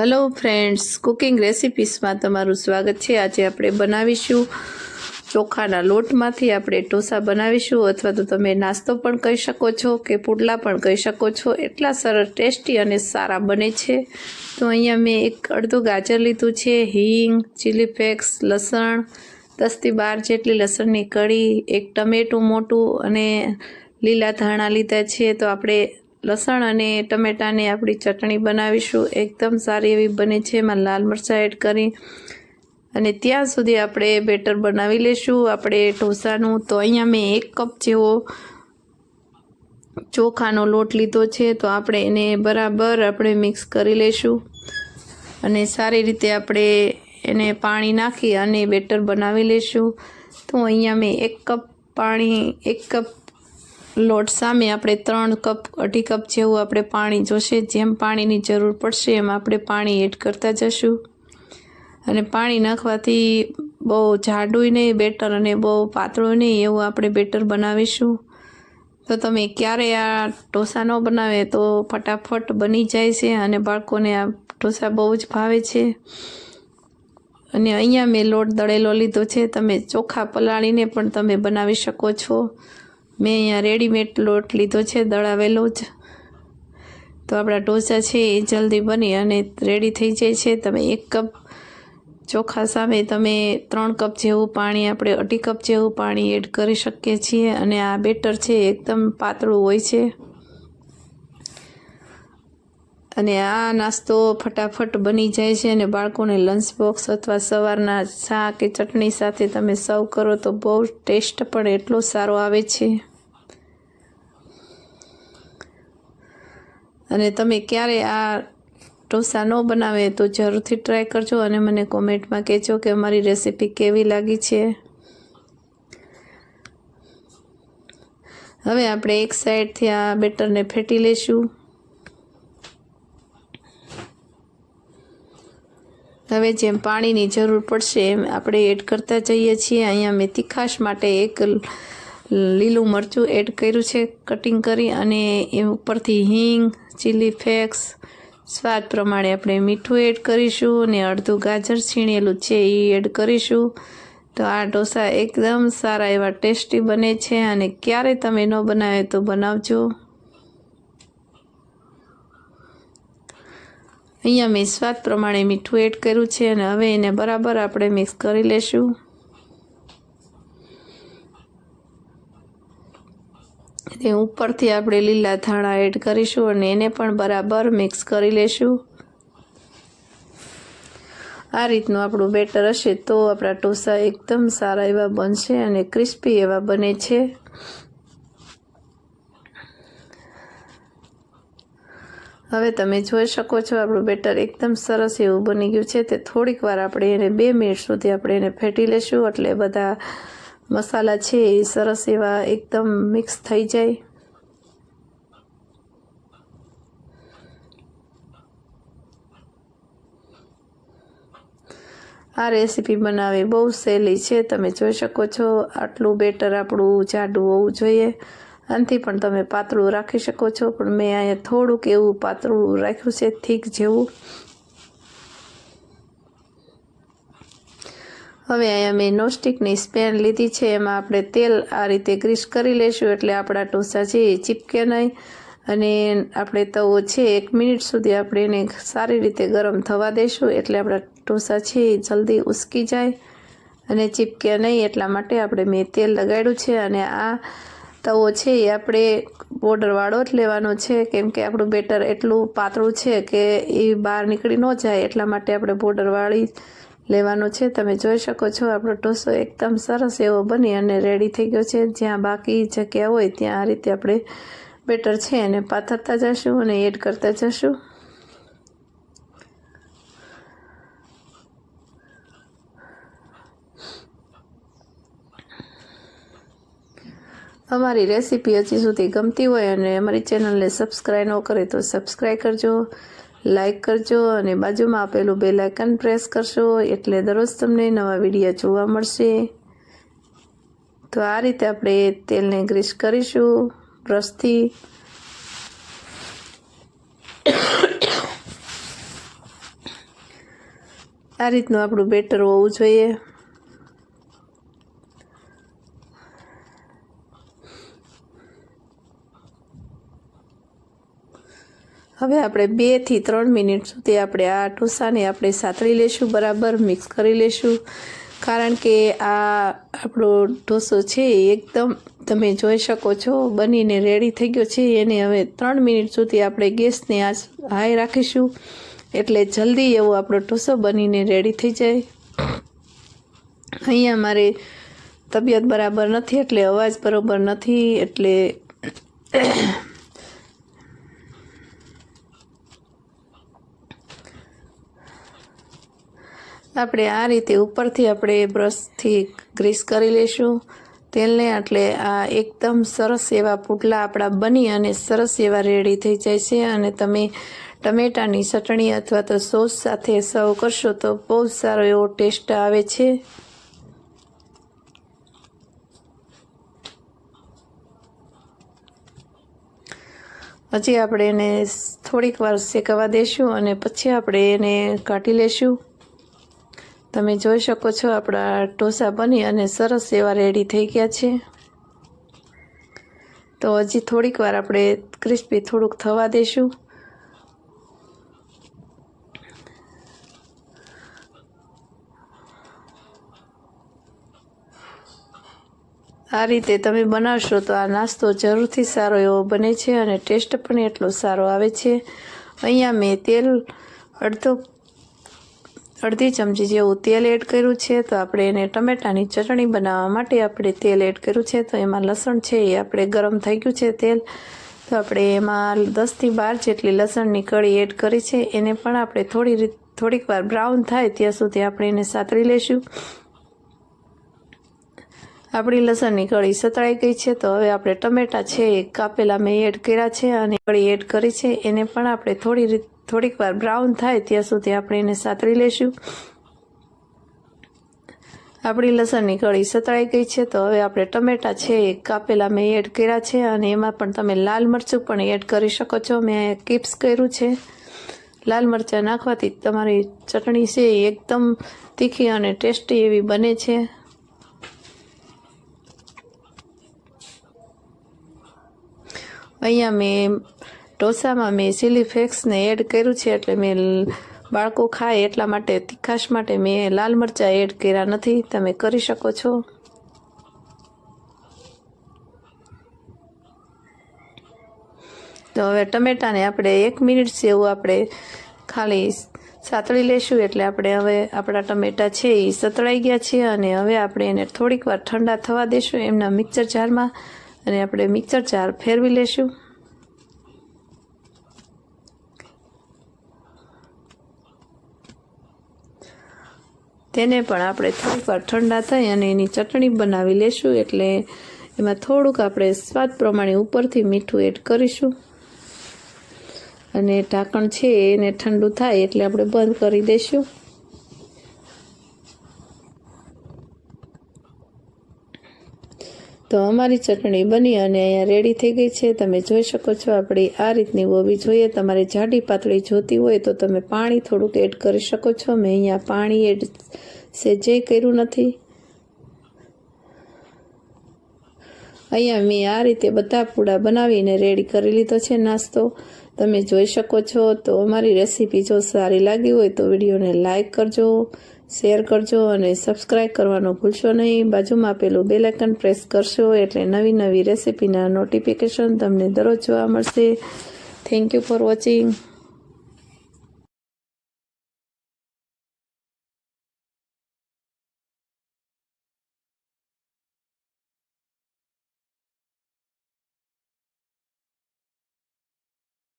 Hello friends cooking રેસિપીસમાં તમારું સ્વાગત છે. આજે આપણે બનાવીશું ચોખાના લોટમાંથી આપણે ઢોસા બનાવીશું અથવા તો તમે નાસ્તો પણ કહી શકો છો કે પુડલા પણ કહી શકો છો. એટલા સરસ ટેસ્ટી અને સારા બને છે. તો અહીંયા મેં એક અડધું ગાજર લીધું છે, હિંગ ચીલી ફ્લેક્સ લસણ દસથી બાર જેટલી લસણની કળી, એક ટમેટું મોટું અને લીલા ધાણા લીધા છે. તો આપણે લસણ અને ટમેટાની આપણી ચટણી બનાવીશું. એકદમ સારી એવી બને છે. એમાં લાલ મરચાં એડ કરી અને ત્યાં સુધી આપણે બેટર બનાવી લઈશું આપણે ઢોસાનું તો અહીંયા મેં એક કપ જેવો ચોખાનો લોટ લીધો છે. તો આપણે એને બરાબર આપણે મિક્સ કરી લઈશું અને સારી રીતે આપણે એને પાણી નાખી અને બેટર બનાવી લઈશું તો અહીંયા મેં એક કપ પાણી, એક કપ લોટ સામે આપણે ત્રણ કપ, અઢી કપ જેવું આપણે પાણી જોશે. જેમ પાણીની જરૂર પડશે, એમ આપણે પાણી એડ કરતા જશું. અને પાણી નાખવાથી બહુ જાડું નહીં, બેટર અને બહુ પાતળું નહીં એવું આપણે બેટર બનાવીશું. તો તમે ક્યારે આ ઢોસા ન બનાવે તો ફટાફટ બની જાય છે અને બાળકોને આ ઢોસા બહુ જ ભાવે છે. અને અહીંયા મેં લોટ દળેલો લીધો છે. તમે ચોખા પલાળીને પણ તમે બનાવી શકો છો. મેં અહીંયા રેડીમેડ લોટ લીધો છે, દળાવેલો જ. તો આપણા ઢોસા છે એ જલ્દી બની અને રેડી થઈ જાય છે. તમે એક કપ ચોખા સામે તમે ત્રણ કપ જેવું પાણી આપણે અઢી કપ જેવું પાણી એડ કરી શકીએ છીએ અને આ બેટર છે એકદમ પાતળું હોય છે. અને આ નાસ્તો ફટાફટ બની જાય છે અને બાળકોને લંચ બોક્સ અથવા સવારના ચા કે ચટણી સાથે તમે સર્વ કરો તો બહુ ટેસ્ટ પણ એટલો સારો આવે છે. અને તમે ક્યારે આ ઢોસા ન બનાવે તો જરૂરથી ટ્રાય કરજો અને મને કોમેન્ટમાં કહેજો કે અમારી રેસીપી કેવી લાગી છે. હવે આપણે એક સાઈડથી આ બેટરને ફેટી લઈશું હવે જેમ પાણીની જરૂર પડશે એમ આપણે એડ કરતા જઈએ છીએ. અહીંયા મેં તીખાશ માટે એક લીલું મરચું એડ કર્યું છે કટિંગ કરી અને એ ઉપરથી હિંગ ચીલી ફ્લેક્સ સ્વાદ પ્રમાણે આપણે મીઠું એડ કરીશું અને અડધું ગાજર છીણેલું છે એ એડ કરીશું. તો આ ઢોસા એકદમ સારા એવા ટેસ્ટી બને છે અને ક્યારે તમે ન બનાવે તો બનાવજો. અહીંયા મેં સ્વાદ પ્રમાણે મીઠું એડ કર્યું છે અને હવે એને બરાબર આપણે મિક્સ કરી લેશું. તે ઉપરથી આપણે લીલા ધાણા એડ કરીશું અને એને પણ બરાબર મિક્સ કરી લેશું. આ રીતનું આપણું બેટર હશે તો આપણા ઢોસા એકદમ સારા એવા બનશે અને ક્રિસ્પી એવા બને છે. હવે તમે જોઈ શકો છો આપણું બેટર એકદમ સરસ એવું બની ગયું છે તે થોડીક વાર આપણે એને બે મિનિટ સુધી આપણે એને ફેટી લેશું એટલે બધા મસાલા છે એ સરસ એવા એકદમ મિક્સ થઈ જાય. આ રેસીપી બનાવવી બહુ સહેલી છે, તમે જોઈ શકો છો. આટલું બેટર આપણું જાડું હોવું જોઈએ. આનાથી પણ તમે પાતળું રાખી શકો છો, પણ મેં અહીંયા થોડુંક એવું પાતળું રાખ્યું છે, થીક જેવું. હવે અહીંયા મેં નોસ્ટિકની સ્પેન લીધી છે. એમાં આપણે તેલ આ રીતે ગ્રીસ કરી લઈશું એટલે આપણા ઢોસા છે એ ચીપકે નહીં. અને આપણે તવો છે એક મિનિટ સુધી આપણે એને સારી રીતે ગરમ થવા દઈશું એટલે આપણા ઢોસા છે એ જલ્દી ઉસકી જાય અને ચીપકે નહીં એટલા માટે આપણે મેં તેલ લગાડ્યું છે. અને આ તવો છે એ આપણે બોર્ડરવાળો જ લેવાનો છે. કેમ કે આપણું બેટર એટલું પાતળું છે કે એ બહાર નીકળી ન જાય એટલા માટે આપણે બોર્ડરવાળી લેવાનો છે. તમે જોઈ શકો છો, આપણો ઢોસો એકદમ સરસ એવો બની અને રેડી થઈ ગયો છે. જ્યાં બાકી જગ્યા હોય, ત્યાં આ રીતે આપણે બેટર છે એને પાથરતા જશું અને એડ કરતા જશું. અમારી રેસીપી હજી સુધી ગમતી હોય અને અમારી ચેનલને સબસ્ક્રાઈબ ન કરે તો સબસ્ક્રાઈબ કરજો. લાઈક કરજો અને બાજુમાં આપેલું બે લાઇકન પ્રેસ કરશો એટલે દરરોજ તમને નવા વીડિયો જોવા મળશે. તો આ રીતે આપણે તેલને ગ્રીસ કરીશું બ્રશથી આ રીતનું આપણું બેટર હોવું જોઈએ. હવે આપણે બેથી ત્રણ મિનિટ સુધી આપણે આ ઢોસાને આપણે સાતળી લેશું, બરાબર મિક્સ કરી લેશું. કારણ કે આ આપણો ઢોસો છે એકદમ તમે જોઈ શકો છો, બનીને રેડી થઈ ગયો છે. એને હવે ત્રણ મિનિટ સુધી આપણે ગેસને આજ હાઈ રાખીશું. એટલે જલ્દી એવો આપણો ઢોસો બનીને રેડી થઈ જાય. અહીંયા મારે તબિયત બરાબર નથી, એટલે અવાજ બરાબર નથી, એટલે આપણે આ રીતે ઉપરથી આપણે બ્રશથી ગ્રીસ કરી લઈશું તેલને એટલે આ એકદમ સરસ એવા પુડલા આપણા બની અને સરસ એવા રેડી થઈ જાય છે. અને તમે ટમેટાની ચટણી અથવા તો સોસ સાથે સર્વ કરશો તો બહુ સારો એવો ટેસ્ટ આવે છે. હજી આપણે એને થોડીક વાર શેકવા દઈશું અને પછી આપણે એને કાઢી લેશું. તમે જોઈ શકો છો, આપણા ઢોસા બની અને સરસ એવા રેડી થઈ ગયા છે. તો હજી થોડીક વાર આપણે ક્રિસ્પી થોડુંક થવા દઈશું આ રીતે તમે બનાવશો તો આ નાસ્તો જરૂરથી સારો એવો બને છે અને ટેસ્ટ પણ એટલો સારો આવે છે. અહીંયા મેં તેલ અડધો અડધી ચમચી જેવું તેલ એડ કર્યું છે, તો આપણે એને ટમેટાની ચટણી બનાવવા માટે આપણે તેલ એડ કર્યું છે, તો એમાં લસણ છે એ આપણે ગરમ થઈ ગયું છે તેલ. તો આપણે એમાં દસથી બાર જેટલી લસણની કળી એડ કરી છે, એને પણ આપણે થોડી રીત, થોડીક વાર બ્રાઉન થાય ત્યાં સુધી આપણે એને સાતરી લઈશું આપણી લસણની કળી સતળાઈ ગઈ છે, તો હવે આપણે ટમેટા છે કાપેલા મેં એડ કર્યા છે અને કળી એડ કરી છે, એને પણ આપણે થોડી થોડીક વાર બ્રાઉન થાય ત્યાં સુધી આપણે એને સાતરી લઈશું આપણી લસણની કળી સતળાઈ ગઈ છે, તો હવે આપણે ટમેટા છે એ કાપેલા મેં એડ કર્યા છે અને એમાં પણ તમે લાલ મરચું પણ એડ કરી શકો છો. મેં કિપ્સ કર્યું છે. લાલ મરચાં નાખવાથી તમારી ચટણી છે એ એકદમ તીખી અને ટેસ્ટી એવી બને છે. અહીંયા મેં ઢોસામાં મેં ચીલી ફ્લેક્સને એડ કર્યું છે એટલે મેં બાળકો ખાય એટલા માટે તીખાશ માટે મેં લાલ મરચાં એડ કર્યા નથી. તમે કરી શકો છો. તો હવે ટમેટાને આપણે એક મિનિટ જેવું આપણે ખાલી સાતળી લેશું એટલે આપણે હવે આપણા ટમેટા છે એ સતળાઈ ગયા છે અને હવે આપણે એને થોડીક વાર ઠંડા થવા દેશું એમના મિક્સર જારમાં અને આપણે મિક્સર જાર ફેરવી લેશું. તેને પણ આપણે થોડીક વાર ઠંડા થાય અને એની ચટણી બનાવી લેશું એટલે એમાં થોડુંક આપણે સ્વાદ પ્રમાણે ઉપરથી મીઠું એડ કરીશું. અને ઢાંકણ છે એને ઠંડુ થાય એટલે આપણે બંધ કરી દઈશું તો અમારી ચટણી બની અને અહીંયા રેડી થઈ ગઈ છે. તમે જોઈ શકો છો આપણી આ રીતની હોવી જોઈએ. તમારે જાડી પાતળી જોતી હોય તો તમે પાણી થોડુંક એડ કરી શકો છો. મેં અહીંયા પાણી એડ સેજે કર્યું નથી. અહીંયા મેં આ રીતે બધા પૂડા બનાવીને રેડી કરી લીધો છે નાસ્તો. તમે જોઈ શકો છો તો અમારી રેસીપી જો સારી લાગી હોય તો વિડીયોને લાઇક કરજો. શેર કરજો અને સબસ્ક્રાઈબ કરવાનું ભૂલશો નહીં. બાજુમાં પેલું બેલાઇકન પ્રેસ કરશો એટલે નવી નવી રેસીપીના નોટિફિકેશન તમને દરરોજ જોવા મળશે. Thank you for watching